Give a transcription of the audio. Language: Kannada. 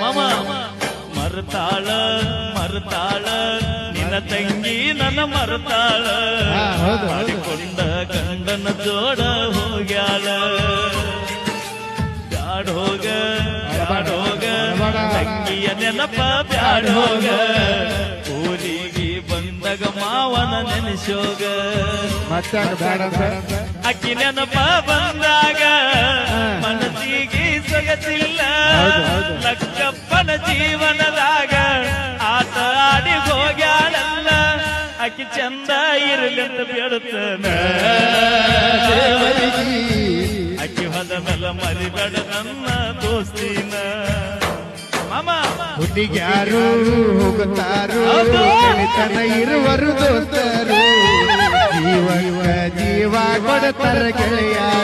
ಮಮ ಮರ್ತಾಳ ಮರ್ತಾಳ ನಿನ್ನ ತಂಗಿ ನನ್ನ ಮರ್ತಾಳ. ಮಾಡಿಕೊಂಡ ಗಂಡನ ಜೋಡ ಹೋಗ್ಯಾಳ ಬ್ಯಾಡೋಗ ಬ್ಯಾಡೋಗ ಬೇಡ. ತಂಗಿಯ ನೆನಪ ಬ್ಯಾಡೋಗ ಊರಿಗೆ ಬಂದಾಗ ಮಾವನ ನೆನೆಸೋಗ ಅಕ್ಕಿ ನೆನಪ ಮನಸ್ಸಿಗೆ ಹೌದು, ಹೌದು. ಜೀವನದಾಗ ಆತ ಆಡಿ ಹೋಗ್ಯಾಳಲ್ಲ. ಅಕ್ಕಿ ಚಂದ ಇರಲಿ ಬೇಡುತ್ತಾನ. ಅಕ್ಕಿ ಹೊದ ಮೇಲೆ ಮರಿಬೇಡ ನನ್ನ ದೋಸ್ತಿನ. ಮಾಮ ಹುಡುಗ್ಯಾರು ಹೋಗುತ್ತಾರು? ತನ ಇರುವರು ದೋಸ್ತರು. ಜೀವ ಜೀವ ಕೊಡ್ತಾರ ಗೆಳೆಯಾರು